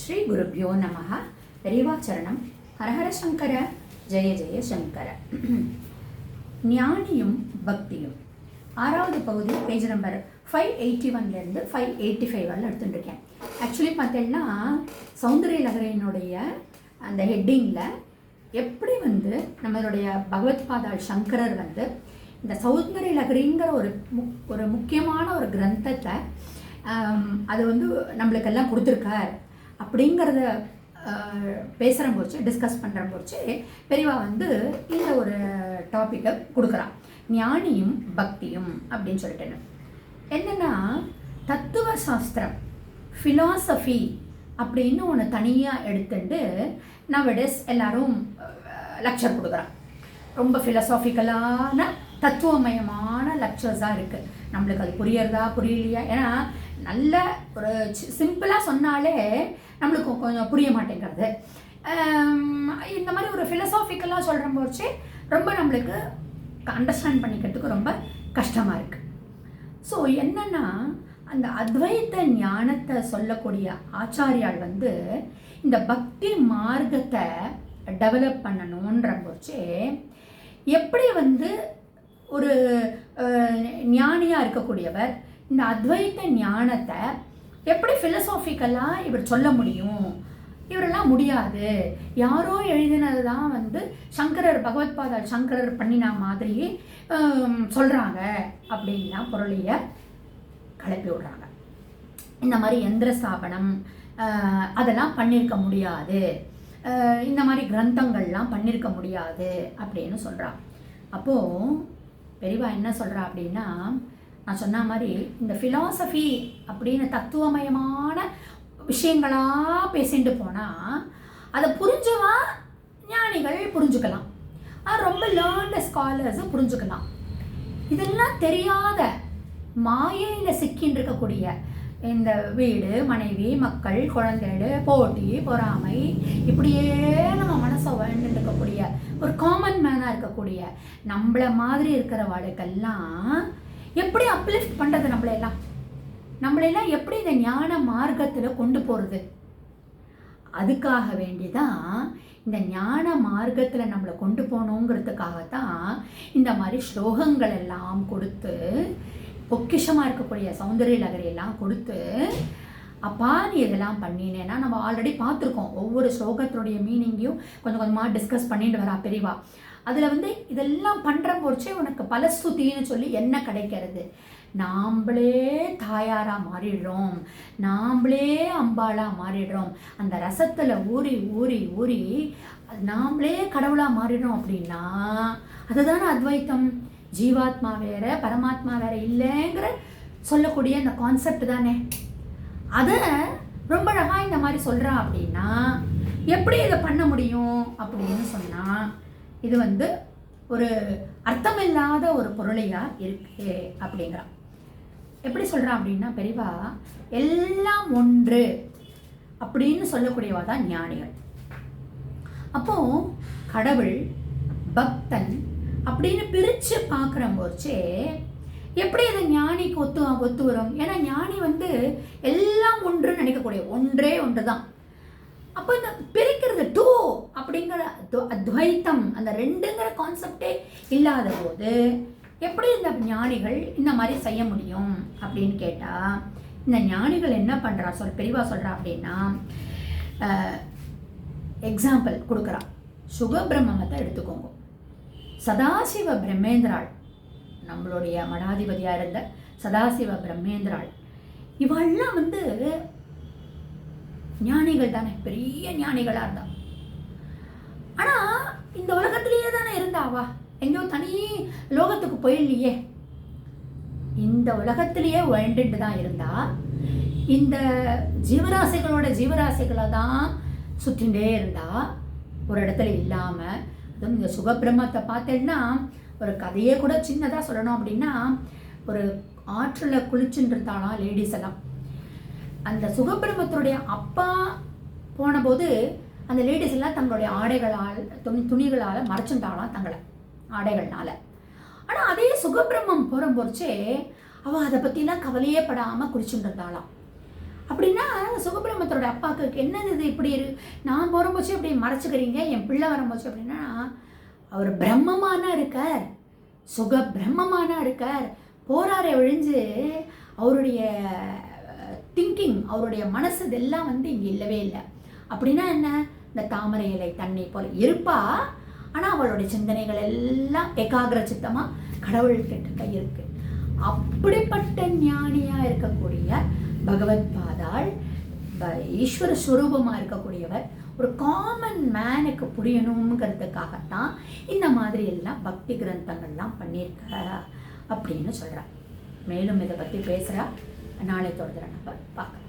ஸ்ரீ குருப்பியோ நமக பெரியவாச்சரணம் ஹரஹர சங்கர. ஜெய ஜெய சங்கர. ஞானியும் பக்தியும். ஆறாவது பகுதி பேஜ் நம்பர் ஃபைவ் எயிட்டி ஒன்லேருந்து ஃபைவ் எயிட்டி ஃபைவ் வரல எடுத்துட்டுருக்கேன். ஆக்சுவலி பார்த்தீங்கன்னா சௌந்தரிய லகரையினுடைய அந்த ஹெட்டிங்கில் எப்படி வந்து நம்மளுடைய பகவத் பாதாள் சங்கரர் வந்து இந்த சௌந்தரிய லகரிங்கிற ஒரு முக் ஒரு முக்கியமான ஒரு கிரந்தத்தை அது வந்து நம்மளுக்கெல்லாம் கொடுத்துருக்கார். அப்படிங்கிறத பேசுகிற போச்சு டிஸ்கஸ் பண்ணுற போச்சு. பெரியவா வந்து இந்த ஒரு டாப்பிக்கை கொடுக்குறான் ஞானியும் பக்தியும் அப்படின்னு சொல்லிட்டு என்னென்னா தத்துவ சாஸ்திரம் ஃபிலாசபி அப்படின்னு ஒன்று தனியாக எடுத்துட்டு நவடேஸ் எல்லாரும் லெக்சர் கொடுக்குறான் ரொம்ப ஃபிலசாஃபிக்கலான தத்துவமயமான லெக்சர்ஸாக இருக்குது நம்மளுக்கு அது புரியறதா புரியலையா? ஏன்னா நல்ல ஒரு சிம்பிளாக சொன்னாலே நம்மளுக்கு கொஞ்சம் புரிய மாட்டேங்கிறது. இந்த மாதிரி ஒரு ஃபிலசாஃபிக்கலாக சொல்கிற போச்சு ரொம்ப நம்மளுக்கு அண்டர்ஸ்டாண்ட் பண்ணிக்கிறதுக்கு ரொம்ப கஷ்டமாக இருக்குது ஸோ என்னென்னா அந்த அத்வைத்த ஞானத்தை சொல்லக்கூடிய ஆச்சாரியால் வந்து இந்த பக்தி மார்க்கத்தை டெவலப் பண்ணணுன்ற போச்சு. எப்படி வந்து ஒரு ஞானியாக இருக்கக்கூடியவர் இந்த அத்வைத்த ஞானத்தை எப்படி ஃபிலசாஃபிக்கலாக இவர் சொல்ல முடியும்? இவரெல்லாம் முடியாது. யாரோ எழுதினது தான் வந்து சங்கரர் பகவத்பாதா சங்கரர் பண்ணினா மாதிரி சொல்கிறாங்க அப்படின்லாம் பொருளைய கிளப்பி விடுறாங்க. இந்த மாதிரி எந்திர ஸ்தாபனம் அதெல்லாம் பண்ணியிருக்க முடியாது. இந்த மாதிரி கிரந்தங்கள்லாம் பண்ணியிருக்க முடியாது அப்படின்னு சொல்கிறான் அப்போது பெரியவா என்ன சொல்கிறா அப்படின்னா நான் சொன்ன மாதிரி இந்த ஃபிலாசபி அப்படின்னு தத்துவமயமான விஷயங்களாக பேசிட்டு போனால் அதை புரிஞ்சவா ஞானிகள் புரிஞ்சுக்கலாம். அது ரொம்ப லேர்ன்டு ஸ்காலர்ஸும் புரிஞ்சுக்கலாம். இதெல்லாம் தெரியாத மாயையில் சிக்கின்னு இருக்கக்கூடிய இந்த வீடு மனைவி மக்கள் குழந்தைகள் போட்டி பொறாமை இப்படியே நம்ம மனசை வேண்டு இருக்கக்கூடிய ஒரு காமன் மேனாக இருக்கக்கூடிய நம்மள மாதிரி இருக்கிற வாழ்க்கெல்லாம் எப்படி அப்லிஃப்ட் பண்ணுறது நம்மளையெல்லாம்? நம்மளையெல்லாம் எப்படி இந்த ஞான மார்க்கத்தில் கொண்டு போகிறது அதுக்காக வேண்டிதான் இந்த ஞான மார்க்கத்தில் நம்மளை கொண்டு போகணுங்கிறதுக்காக தான் இந்த மாதிரி ஸ்லோகங்கள் எல்லாம் கொடுத்து பொக்கிஷமாக இருக்கக்கூடிய சௌந்தரிய நகரையெல்லாம் கொடுத்து அப்பா நீ இதெல்லாம் பண்ணினேன்னா நம்ம ஆல்ரெடி பார்த்துருக்கோம். ஒவ்வொரு ஸ்லோகத்தினுடைய மீனிங்கையும் கொஞ்சம் கொஞ்சமாக டிஸ்கஸ் பண்ணிட்டு வரா பெரிவா அதில் வந்து இதெல்லாம் பண்ணுற போச்சே உனக்கு பலஸ்துதின்னு சொல்லி என்ன கிடைக்கிறது? நாம்ளே தாயாராக மாறிடுறோம். நாம்ளே அம்பாளாக மாறிடுறோம். அந்த ரசத்தில் ஊறி ஊறி ஊறி அது நாம்ளே கடவுளாக மாறிடுறோம் அப்படின்னா அதுதானே அத்வைத்தம்? ஜீவாத்மா வேற பரமாத்மா வேற இல்லைங்கிற சொல்லக்கூடிய அந்த கான்செப்ட் தானே. அதை ரொம்ப அழகாக இந்த மாதிரி சொல்கிறான் அப்படின்னா எப்படி இதை பண்ண முடியும் அப்படின்னு சொன்னால் இது வந்து ஒரு அர்த்தமில்லாத ஒரு பொருளையா இருக்கு அப்படிங்கிறான். எப்படி சொல்கிறான் அப்படின்னா பெரியவா எல்லாம் ஒன்று அப்படின்னு சொல்லக்கூடியவா தான் ஞானிகள். அப்போ கடவுள் பக்தன் அப்படின்னு பிரித்து பார்க்குற போச்சே எப்படி அது ஞானிக்கு ஒத்து ஒத்து வரும்? ஏன்னா ஞானி வந்து எல்லாம் ஒன்றுன்னு நினைக்கக்கூடிய ஒன்றே ஒன்று தான் அப்போ இந்த பிரிக்கிறது டூ அப்படிங்கிற அத்வைத்தம் அந்த ரெண்டுங்கிற கான்செப்டே இல்லாத போது எப்படி இந்த ஞானிகள் இந்த மாதிரி செய்ய முடியும் அப்படின்னு கேட்டால் இந்த ஞானிகள் என்ன பண்ணுறா சொல் பெரியவா சொல்கிறா அப்படின்னா எக்ஸாம்பிள் கொடுக்குறா. சுகபிரம்மத்தை எடுத்துக்கோங்க. சதாசிவ பிரம்மேந்திராள் நம்மளுடைய மடாதிபதியாக இருந்த சதாசிவ பிரம்மேந்திராள். இவெல்லாம் வந்து ஞானிகள் தானே பெரிய ஞானிகளாக இருந்தா. ஆனால் இந்த உலகத்திலேயே தானே இருந்தாவா? எங்கேயோ தனி லோகத்துக்கு போயிடலையே இந்த உலகத்திலேயே வாழ்ந்துட்டு தான் இருந்தா. இந்த ஜீவராசிகளோட ஜீவராசிகளை தான் சுற்றிகிட்டே இருந்தா. ஒரு இடத்துல இல்லாமல் அதுவும் இந்த சுகபிரமத்தை பார்த்தேன்னா ஒரு கதையே கூட சின்னதாக சொல்லணும் அப்படின்னா ஒரு ஆற்றில் குளிச்சுட்டு இருந்தானா லேடிஸ் எல்லாம். அந்த சுகபிரமத்தினுடைய அப்பா போனபோது அந்த லேடிஸ் எல்லாம் தங்களுடைய ஆடைகளால் துணி துணிகளால் மறைச்சுட்டாலாம் தங்களை ஆடைகள்னால. ஆனால் அதே சுகபிரமம் போகிற போச்சே அவள் அதை பற்றிலாம் கவலையே படாமல் குளிச்சுட்டு இருந்தாளாம் அப்படின்னா சுகபிரமத்தோட அப்பாவுக்கு என்னது இது இப்படி இரு? நான் போகும்போச்சு அப்படி மறைச்சிக்கிறீங்க என் பிள்ளை வரும்போச்சு அப்படின்னா அவர் பிரம்மமான இருக்கார். சுக பிரம்மமானா இருக்கார். போராட ஒழிஞ்சு அவருடைய திங்கிங் அவருடைய மனசு இதெல்லாம் வந்து இங்கே இல்லவே இல்லை. அப்படின்னா என்ன? இந்த தாமரை இலை தண்ணி போல இருப்பா. ஆனால் அவளுடைய சிந்தனைகள் எல்லாம் ஏகாகிர சித்தமாக கடவுள்கிட்ட இருக்கு. அப்படிப்பட்ட ஞானியாக இருக்கக்கூடிய பகவத் பாதாள் ப- ஈஸ்வர ஸ்வரூபமாக இருக்கக்கூடியவர். ஒரு காமன் மேனுக்கு புரியணுங்கிறதுக்காகத்தான் இந்த மாதிரி எல்லாம் பக்தி கிரந்தங்கள்லாம் பண்ணியிருக்க அப்படின்னு சொல்கிறார் மேலும் இதை பற்றி பேசுகிறா நாளை தொடர்ந்து நம்ம பார்க்கலாம்.